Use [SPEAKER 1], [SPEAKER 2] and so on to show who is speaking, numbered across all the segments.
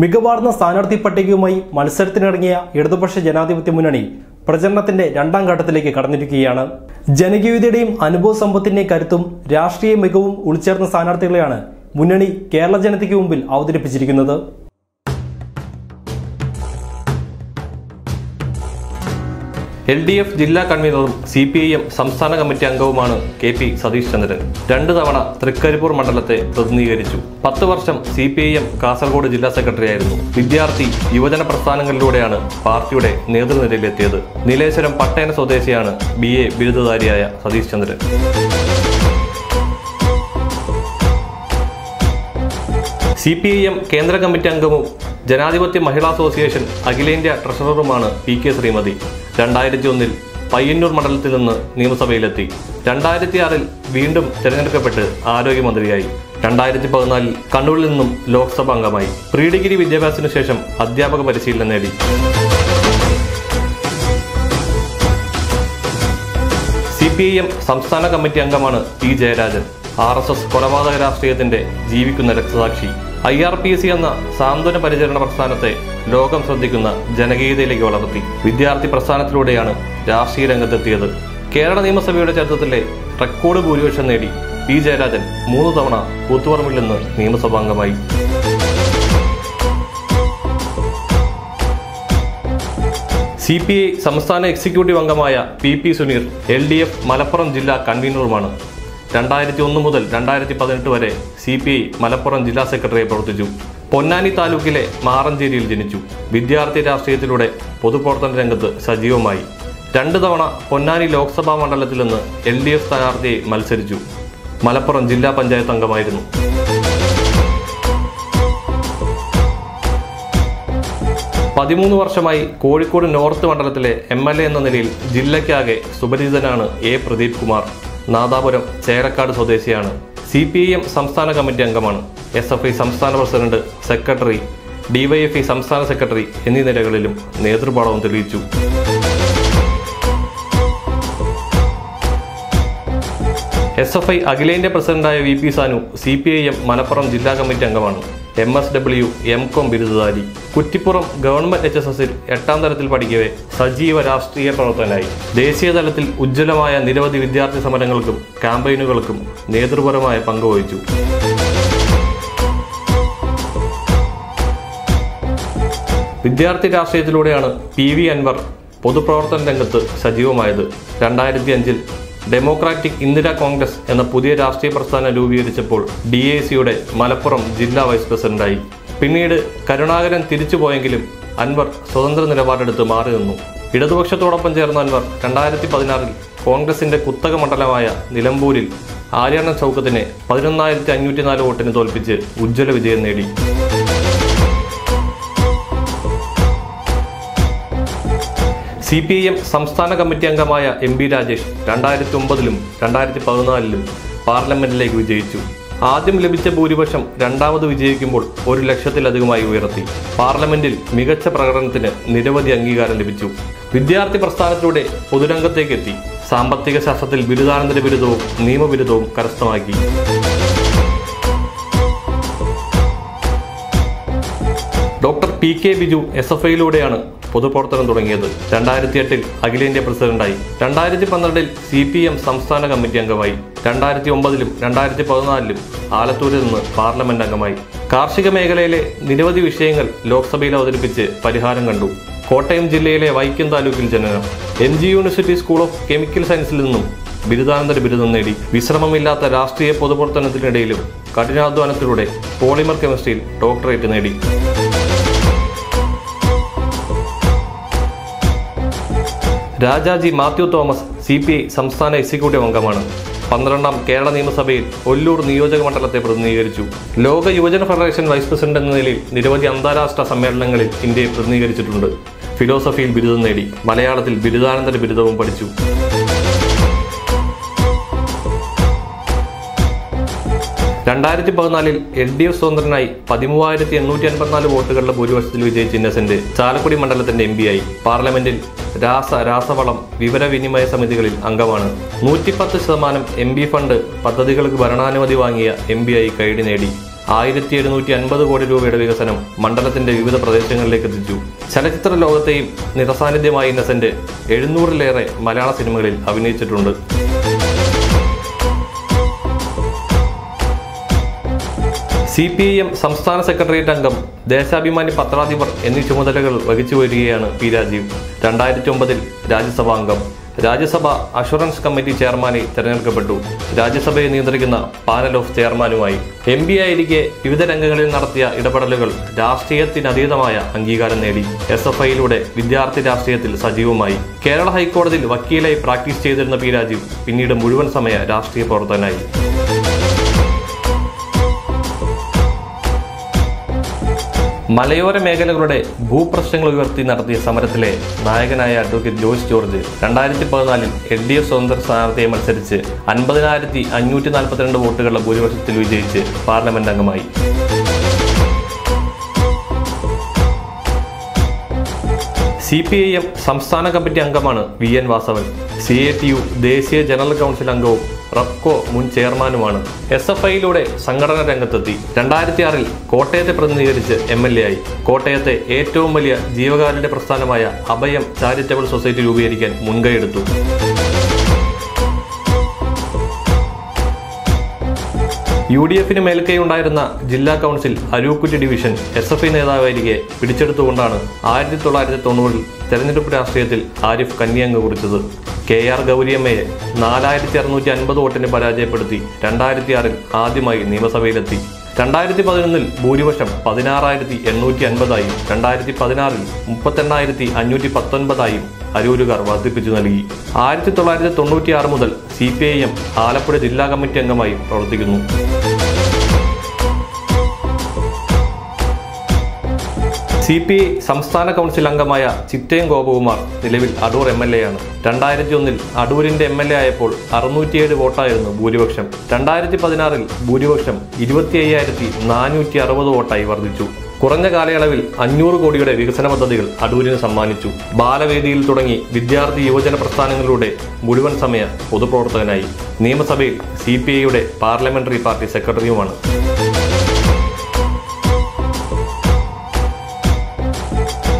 [SPEAKER 1] മികവാർന്ന സ്ഥാനാർത്ഥി പട്ടികയുമായി മത്സരത്തിനിറങ്ങിയ ഇടതുപക്ഷ ജനാധിപത്യ മുന്നണി പ്രചരണത്തിന്റെ രണ്ടാം ഘട്ടത്തിലേക്ക് കടന്നിരിക്കുകയാണ്. ജനകീയതയുടെയും അനുഭവ സമ്പത്തിന്റെയും കരുത്തും രാഷ്ട്രീയ മികവും ഉൾച്ചേർന്ന സ്ഥാനാർത്ഥികളെയാണ് മുന്നണി കേരള ജനതയ്ക്ക് മുമ്പിൽ അവതരിപ്പിച്ചിരിക്കുന്നത്.
[SPEAKER 2] എൽ ഡി എഫ് ജില്ലാ കൺവീനറും സി പി ഐ എം സംസ്ഥാന കമ്മിറ്റി അംഗവുമാണ് കെ പി സതീഷ് ചന്ദ്രൻ. രണ്ടു തവണ തൃക്കരിപ്പൂർ മണ്ഡലത്തെ പ്രതിനിധീകരിച്ചു. പത്ത് വർഷം C P I M Kasaragod ജില്ലാ സെക്രട്ടറി ആയിരുന്നു. വിദ്യാർത്ഥി യുവജന പ്രസ്ഥാനങ്ങളിലൂടെയാണ് പാർട്ടിയുടെ നേതൃനിരയിലെത്തിയത്. നീലേശ്വരം പട്ടയന സ്വദേശിയാണ് B A ബിരുദധാരിയായ Satheesh Chandran. C P I M കേന്ദ്ര കമ്മിറ്റി അംഗവും ജനാധിപത്യ മഹിളാ അസോസിയേഷൻ അഖിലേന്ത്യാ ട്രഷററുമാണ് പി കെ ശ്രീമതി. രണ്ടായിരത്തി ഒന്നിൽ പയ്യന്നൂർ മണ്ഡലത്തിൽ നിന്ന് നിയമസഭയിലെത്തി. രണ്ടായിരത്തി ആറിൽ വീണ്ടും തിരഞ്ഞെടുക്കപ്പെട്ട് ആരോഗ്യമന്ത്രിയായി. രണ്ടായിരത്തി പതിനാലിൽ കണ്ണൂരിൽ നിന്നും ലോക്സഭ അംഗമായി. പ്രീ ഡിഗ്രി വിദ്യാഭ്യാസത്തിനു ശേഷം അധ്യാപക പരിശീലനം നേടി. സി പി ഐ എം സംസ്ഥാന കമ്മിറ്റി അംഗമാണ് T Jayarajan. R S S കൊലപാതക രാഷ്ട്രീയത്തിന്റെ ജീവിക്കുന്ന രക്തസാക്ഷി. ഐ ആർ പി സി എന്ന സാന്ത്വന പരിചരണ പ്രസ്ഥാനത്തെ ലോകം ശ്രദ്ധിക്കുന്ന ജനകീയതയിലേക്ക് വളർത്തി. വിദ്യാർത്ഥി പ്രസ്ഥാനത്തിലൂടെയാണ് രാഷ്ട്രീയ രംഗത്തെത്തിയത്. കേരള നിയമസഭയുടെ ചരിത്രത്തിലെ റെക്കോർഡ് ഭൂരിപക്ഷം നേടി പി ജയരാജൻ മൂന്ന് തവണ കൂത്തുപറമ്പിൽ നിന്ന് നിയമസഭാംഗമായി. സി പി ഐ സംസ്ഥാന എക്സിക്യൂട്ടീവ് അംഗമായ P P Suneer L D F Malappuram ജില്ലാ കൺവീനറുമാണ്. രണ്ടായിരത്തി ഒന്ന് മുതൽ രണ്ടായിരത്തി പതിനെട്ട് വരെ സി പി ഐ മലപ്പുറം ജില്ലാ സെക്രട്ടറിയായി പ്രവർത്തിച്ചു. പൊന്നാനി താലൂക്കിലെ മാറഞ്ചേരിയിൽ ജനിച്ചു. വിദ്യാർത്ഥി രാഷ്ട്രീയത്തിലൂടെ പൊതുപ്രവർത്തന രംഗത്ത് സജീവമായി. രണ്ടു തവണ പൊന്നാനി ലോക്സഭാ മണ്ഡലത്തിൽ നിന്ന് എൽ ഡി എഫ് സ്ഥാനാർത്ഥിയെ മത്സരിച്ചു. മലപ്പുറം ജില്ലാ പഞ്ചായത്ത് അംഗമായിരുന്നു. പതിമൂന്ന് വർഷമായി കോഴിക്കോട് നോർത്ത് മണ്ഡലത്തിലെ എം എൽ എ എന്ന നിലയിൽ ജില്ലയ്ക്കാകെ സുപരിചിതനാണ് എ. പ്രദീപ് കുമാർ നാദാപുരം ചേരക്കാട് സ്വദേശിയാണ്. സി പി ഐ എം സംസ്ഥാന കമ്മിറ്റി അംഗമാണ്. എസ് എഫ് ഐ സംസ്ഥാന പ്രസിഡന്റ് സെക്രട്ടറി ഡിവൈഎഫ്ഐ സംസ്ഥാന സെക്രട്ടറി എന്നീ നിലകളിലും നേതൃപാഠവും തെളിയിച്ചു. എസ് എഫ് ഐ അഖിലേന്ത്യാ പ്രസിഡന്റായ V P Sanu C P I M Malappuram ജില്ലാ കമ്മിറ്റി അംഗമാണ്. M S W M com ബിരുദധാരി. Kuttippuram government H S എസിൽ എട്ടാം തലത്തിൽ പഠിക്കവേ സജീവ രാഷ്ട്രീയ പ്രവർത്തകനായി. ദേശീയ തലത്തിൽ ഉജ്ജ്വലമായ നിരവധി വിദ്യാർത്ഥി സമരങ്ങൾക്കും ക്യാമ്പയിനുകൾക്കും നേതൃപരമായ പങ്കുവഹിച്ചു വിദ്യാർത്ഥി രാഷ്ട്രീയത്തിലൂടെയാണ് പി വി അൻവർ പൊതുപ്രവർത്തന രംഗത്ത് സജീവമായത്. രണ്ടായിരത്തി അഞ്ചിൽ ഡെമോക്രാറ്റിക് ഇന്ദിര കോൺഗ്രസ് എന്ന പുതിയ രാഷ്ട്രീയ പ്രസ്ഥാനം രൂപീകരിച്ചപ്പോൾ ഡി എ സിയുടെ മലപ്പുറം ജില്ലാ വൈസ് പ്രസിഡന്റായി. പിന്നീട് കരുണാകരൻ തിരിച്ചുപോയെങ്കിലും അൻവർ സ്വതന്ത്ര നിലപാടെടുത്ത് മാറി നിന്നു. ഇടതുപക്ഷത്തോടൊപ്പം ചേർന്ന അൻവർ രണ്ടായിരത്തി പതിനാറിൽ കോൺഗ്രസിന്റെ കുത്തക മണ്ഡലമായ നിലമ്പൂരിൽ ആര്യാണ ചൗക്കത്തിനെ പതിനൊന്നായിരത്തി അഞ്ഞൂറ്റി നാല് വോട്ടിന് തോൽപ്പിച്ച് ഉജ്ജ്വല വിജയം നേടി. സി പി ഐ എം സംസ്ഥാന കമ്മിറ്റി അംഗമായ എം ബി രാജേഷ് രണ്ടായിരത്തി ഒമ്പതിലും രണ്ടായിരത്തി പതിനാലിലും പാർലമെന്റിലേക്ക് വിജയിച്ചു. ആദ്യം ലഭിച്ച ഭൂരിപക്ഷം രണ്ടാമത് വിജയിക്കുമ്പോൾ ഒരു ലക്ഷത്തിലധികമായി ഉയർത്തി. പാർലമെന്റിൽ മികച്ച പ്രകടനത്തിന് നിരവധി അംഗീകാരം ലഭിച്ചു. വിദ്യാർത്ഥി പ്രസ്ഥാനത്തിലൂടെ പൊതുരംഗത്തേക്ക് എത്തി സാമ്പത്തിക ശാസ്ത്രത്തിൽ ബിരുദാനന്തര ബിരുദവും നിയമബിരുദവും കരസ്ഥമാക്കി. Doctor P K Biju S F ഐയിലൂടെയാണ് പൊതുപ്രവർത്തനം തുടങ്ങിയത് രണ്ടായിരത്തി എട്ടിൽ അഖിലേന്ത്യാ പ്രസിഡന്റായി. രണ്ടായിരത്തി പന്ത്രണ്ടിൽ സി പി എം സംസ്ഥാന കമ്മിറ്റി അംഗമായി. രണ്ടായിരത്തി ഒമ്പതിലും രണ്ടായിരത്തി പതിനാലിലും ആലത്തൂരിൽ നിന്ന് പാർലമെന്റ് അംഗമായി. കാർഷിക മേഖലയിലെ നിരവധി വിഷയങ്ങൾ ലോക്സഭയിൽ അവതരിപ്പിച്ച് പരിഹാരം കണ്ടു. കോട്ടയം ജില്ലയിലെ വൈക്കം താലൂക്കിൽ ജനനം. M G university school of chemical സയൻസിൽ നിന്നും ബിരുദാനന്തര ബിരുദം നേടി. വിശ്രമമില്ലാത്ത രാഷ്ട്രീയ പൊതുപ്രവർത്തനത്തിനിടയിലും കഠിനാധ്വാനത്തിലൂടെ പോളിമർ കെമിസ്ട്രിയിൽ ഡോക്ടറേറ്റ് നേടി. Rajaji Mathew Thomas C P I സംസ്ഥാന എക്സിക്യൂട്ടീവ് അംഗമാണ്. പന്ത്രണ്ടാം കേരള നിയമസഭയിൽ ഒല്ലൂർ നിയോജക മണ്ഡലത്തെ പ്രതിനിധീകരിച്ചു. ലോക യുവജന ഫെഡറേഷൻ വൈസ് പ്രസിഡന്റ് എന്ന നിലയിൽ നിരവധി അന്താരാഷ്ട്ര സമ്മേളനങ്ങളിൽ ഇന്ത്യയെ പ്രതിനിധീകരിച്ചിട്ടുണ്ട്. ഫിലോസഫിയിൽ ബിരുദം നേടി മലയാളത്തിൽ ബിരുദാനന്തര ബിരുദവും പഠിച്ചു. രണ്ടായിരത്തി പതിനാലിൽ എൽ ഡി എഫ് സ്വതന്ത്രനായി പതിമൂവായിരത്തി എണ്ണൂറ്റി അൻപത്തിനാല് വോട്ടുകളുടെ ഭൂരിപക്ഷത്തിൽ വിജയിച്ച ഇന്നസെന്റ് ചാലക്കുടി മണ്ഡലത്തിന്റെ എം പിയായി പാർലമെന്റിൽ രാസ രാസവളം വിവരവിനിമയ സമിതികളിൽ അംഗമാണ്. നൂറ്റിപ്പത്ത് ശതമാനം എം ബി ഫണ്ട് പദ്ധതികൾക്ക് ഭരണാനുമതി വാങ്ങിയ എം ആയി കൈഡി നേടി. ആയിരത്തി എഴുന്നൂറ്റി അൻപത് കോടി രൂപയുടെ വികസനം മണ്ഡലത്തിന്റെ വിവിധ പ്രദേശങ്ങളിലേക്ക് എത്തിച്ചു. ചലച്ചിത്ര ലോകത്തെയും നിറസാന്നിധ്യമായ ഇന്നസെന്റ് എഴുന്നൂറിലേറെ മലയാള സിനിമകളിൽ അഭിനയിച്ചിട്ടുണ്ട്. സി പി ഐ എം സംസ്ഥാന സെക്രട്ടേറിയറ്റ് അംഗം ദേശാഭിമാനി പത്രാധിപർ എന്നീ ചുമതലകൾ വഹിച്ചു വരികയാണ് പി രാജീവ്. രണ്ടായിരത്തി ഒമ്പതിൽ രാജ്യസഭാ അംഗം. രാജ്യസഭ അഷുറൻസ് കമ്മിറ്റി ചെയർമാനായി തിരഞ്ഞെടുക്കപ്പെട്ടു. രാജ്യസഭയെ നിയന്ത്രിക്കുന്ന പാനൽ ഓഫ് ചെയർമാനുമായി. എം പി ആയിരിക്കെ വിവിധ രംഗങ്ങളിൽ നടത്തിയ ഇടപെടലുകൾ രാഷ്ട്രീയത്തിനതീതമായ അംഗീകാരം നേടി. എസ് എഫ് ഐയിലൂടെ വിദ്യാർത്ഥി രാഷ്ട്രീയത്തിൽ സജീവമായി. കേരള ഹൈക്കോടതിയിൽ വക്കീലായി പ്രാക്ടീസ് ചെയ്തിരുന്ന പി രാജീവ് പിന്നീട് മുഴുവൻ സമയ രാഷ്ട്രീയ പ്രവർത്തകനായി. മലയോര മേഖലകളുടെ ഭൂപ്രശ്നങ്ങൾ ഉയർത്തി നടത്തിയ സമരത്തിലെ നായകനായ അഡ്വക്കേറ്റ് ജോയ്സ് ജോർജ് രണ്ടായിരത്തി പതിനാലിൽ എൽ ഡി എഫ് സ്വതന്ത്ര സ്ഥാനാർത്ഥിയെ മത്സരിച്ച് അൻപതിനായിരത്തി അഞ്ഞൂറ്റി നാൽപ്പത്തിരണ്ട് വോട്ടുകളുടെ ഭൂരിപക്ഷത്തിൽ വിജയിച്ച് പാർലമെന്റ് അംഗമായി. സി പി ഐ എം സംസ്ഥാന കമ്മിറ്റി അംഗമാണ് V N Vasavan. C A T U ദേശീയ ജനറൽ കൗൺസിൽ അംഗവും റബ്കോ മുൻ ചെയർമാനുമാണ്. എസ് എഫ് ഐയിലൂടെ സംഘടന രംഗത്തെത്തി. രണ്ടായിരത്തി ആറിൽ കോട്ടയത്തെ പ്രതിനിധീകരിച്ച് എം എൽ എ ആയി. കോട്ടയത്തെ ഏറ്റവും വലിയ ജീവകാരുടെ പ്രസ്ഥാനമായ അഭയം ചാരിറ്റബിൾ സൊസൈറ്റി രൂപീകരിക്കാൻ മുൻകൈയെടുത്തു യു ഡി എഫിന് മേൽക്കൈ ഉണ്ടായിരുന്ന ജില്ലാ council Arookutty division S F I നേതാവായിരിക്കെ പിടിച്ചെടുത്തുകൊണ്ടാണ് ആയിരത്തി തൊള്ളായിരത്തി തൊണ്ണൂറിൽ തെരഞ്ഞെടുപ്പ് രാഷ്ട്രീയത്തിൽ ആരിഫ് കന്യങ്ങ് കുറിച്ചത്. കെ ആർ ഗൗരിയമ്മയെ നാലായിരത്തി അറുന്നൂറ്റി അൻപത് വോട്ടിന് പരാജയപ്പെടുത്തി രണ്ടായിരത്തി ആറിൽ ആദ്യമായി നിയമസഭയിലെത്തി. രണ്ടായിരത്തി പതിനൊന്നിൽ ഭൂരിപക്ഷം പതിനാറായിരത്തി എണ്ണൂറ്റി അൻപതായും രണ്ടായിരത്തി പതിനാറിൽ മുപ്പത്തെണ്ണായിരത്തി അഞ്ഞൂറ്റി പത്തൊൻപതായും അരൂരുകാർ വർദ്ധിപ്പിച്ചു നൽകി. ആയിരത്തി തൊള്ളായിരത്തി തൊണ്ണൂറ്റി ആറ് മുതൽ C P I M Alappuzha ജില്ലാ കമ്മിറ്റി അംഗമായി പ്രവർത്തിക്കുന്നു. സി പി ഐ സംസ്ഥാന കൗൺസിൽ അംഗമായ ചിറ്റയം ഗോപകുമാർ നിലവിൽ അടൂർ എം എൽ എ ആണ്. രണ്ടായിരത്തി ഒന്നിൽ അടൂരിന്റെ എം എൽ എ ആയപ്പോൾ അറുന്നൂറ്റിയേഴ് വോട്ടായിരുന്നു ഭൂരിപക്ഷം. രണ്ടായിരത്തി പതിനാറിൽ ഭൂരിപക്ഷം ഇരുപത്തി അയ്യായിരത്തി നാനൂറ്റി അറുപത് വോട്ടായി വർദ്ധിച്ചു. കുറഞ്ഞ കാലയളവിൽ അഞ്ഞൂറ് കോടിയുടെ വികസന പദ്ധതികൾ അടൂരിന് സമ്മാനിച്ചു. ബാലവേദിയിൽ തുടങ്ങി വിദ്യാർത്ഥി യുവജന പ്രസ്ഥാനങ്ങളിലൂടെ മുഴുവൻ സമയ പൊതുപ്രവർത്തകനായി. നിയമസഭയിൽ സി പി ഐയുടെ പാർലമെന്ററി പാർട്ടി സെക്രട്ടറിയുമാണ്.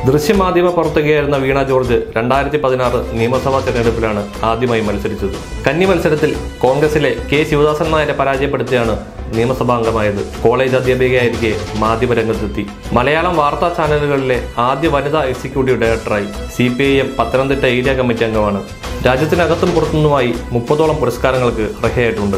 [SPEAKER 2] ദൃശ്യമാധ്യമ പ്രവർത്തകയായിരുന്ന വീണ ജോർജ് രണ്ടായിരത്തി പതിനാറ് നിയമസഭാ തെരഞ്ഞെടുപ്പിലാണ് ആദ്യമായി മത്സരിച്ചത്. കന്നി മത്സരത്തിൽ കോൺഗ്രസിലെ കെ ശിവദാസൻ നായരെ പരാജയപ്പെടുത്തിയാണ് നിയമസഭാംഗമായത് കോളേജ് അധ്യാപികയായിരിക്കെ മാധ്യമരംഗത്തെത്തി. മലയാളം വാർത്താ ചാനലുകളിലെ ആദ്യ വനിതാ എക്സിക്യൂട്ടീവ് ഡയറക്ടറായി C P I M Pathanamthitta area committee അംഗമാണ്. രാജ്യത്തിനകത്തും പുറത്തുനിന്നുമായി മുപ്പതോളം പുരസ്കാരങ്ങൾക്ക് അർഹയായിട്ടുണ്ട്.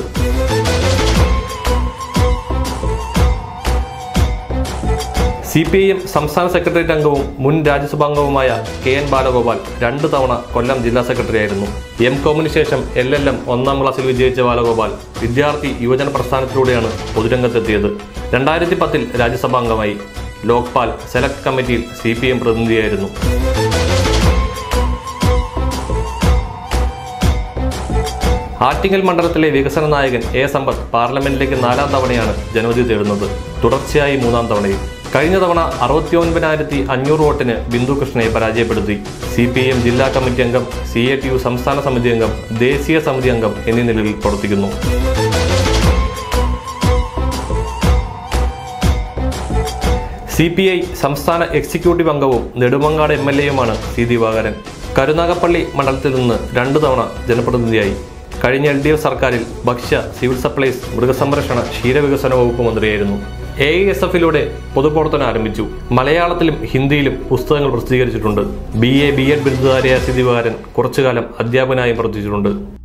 [SPEAKER 2] സി പി ഐ എം സംസ്ഥാന സെക്രട്ടേറിയറ്റ് അംഗവും മുൻ രാജ്യസഭാംഗവുമായ കെ എൻ ബാലഗോപാൽ രണ്ട് തവണ കൊല്ലം ജില്ലാ സെക്രട്ടറി ആയിരുന്നു. എം കോമിന് ശേഷം എൽ എൽ എം ഒന്നാം ക്ലാസ്സിൽ വിജയിച്ച ബാലഗോപാൽ വിദ്യാർത്ഥി യുവജന പ്രസ്ഥാനത്തിലൂടെയാണ് പൊതുരംഗത്തെത്തിയത്. രണ്ടായിരത്തി പത്തിൽ രാജ്യസഭാംഗമായി ലോക്പാൽ സെലക്ട് കമ്മിറ്റിയിൽ സി പി എം പ്രതിനിധിയായിരുന്നു. ആറ്റിങ്ങൽ മണ്ഡലത്തിലെ വികസന നായകൻ എ സമ്പത്ത് പാർലമെന്റിലേക്ക് നാലാം തവണയാണ് ജനവിധി തേടുന്നത്. തുടർച്ചയായി മൂന്നാം തവണയും. കഴിഞ്ഞ തവണ അറുപത്തി ഒൻപതിനായിരത്തി അഞ്ഞൂറ് വോട്ടിന് ബിന്ദു കൃഷ്ണയെ പരാജയപ്പെടുത്തി. സി പി എം ജില്ലാ കമ്മിറ്റി അംഗം സി എ ടി യു സംസ്ഥാന സമിതി അംഗം ദേശീയ സമിതി അംഗം എന്നീ നിലയിൽ പ്രവർത്തിക്കുന്നു. സി പി ഐ സംസ്ഥാന എക്സിക്യൂട്ടീവ് അംഗവും നെടുമങ്ങാട് എം എൽ എയുമാണ് സി ദിവാകരൻ. കരുനാഗപ്പള്ളി മണ്ഡലത്തിൽ നിന്ന് രണ്ടു തവണ ജനപ്രതിനിധിയായി. കഴിഞ്ഞ എൽ ഡി എഫ് സർക്കാരിൽ ഭക്ഷ്യ സിവിൽ സപ്ലൈസ് മൃഗസംരക്ഷണ ക്ഷീരവികസന വകുപ്പ് മന്ത്രിയായിരുന്നു. എ എസ് എഫിലൂടെ പൊതുപ്രവർത്തനം ആരംഭിച്ചു. മലയാളത്തിലും ഹിന്ദിയിലും പുസ്തകങ്ങൾ പ്രസിദ്ധീകരിച്ചിട്ടുണ്ട്. ബി എ ബി എഡ് ബിരുദധാരിയായ സ്ഥിതിവാരൻ കുറച്ചുകാലം അധ്യാപകനായും പ്രവർത്തിച്ചിട്ടുണ്ട്.